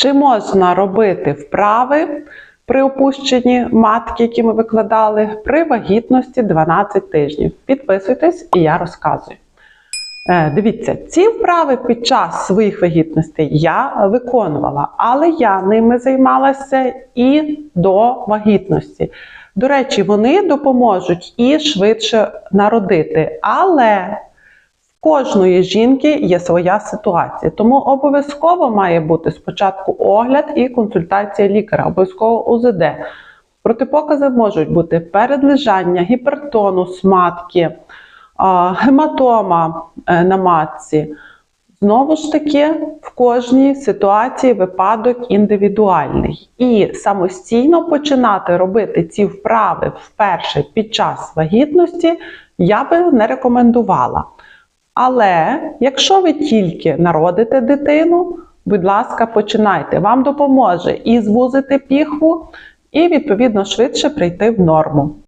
Чи можна робити вправи при опущенні матки, які ми викладали, при вагітності 12 тижнів? Підписуйтесь і я розказую. Е, Дивіться, ці вправи під час своїх вагітностей я виконувала, але я ними займалася і до вагітності. До речі, вони допоможуть і швидше народити, але кожної жінки є своя ситуація, тому обов'язково має бути спочатку огляд і консультація лікаря, обов'язково УЗД. Протипокази можуть бути передлежання, гіпертонус матки, гематома е, на матці. Знову ж таки, в кожній ситуації випадок індивідуальний. І самостійно починати робити ці вправи вперше під час вагітності я би не рекомендувала. Але якщо ви тільки народите дитину, будь ласка, починайте. Вам допоможе і звузити піхву, і відповідно швидше прийти в норму.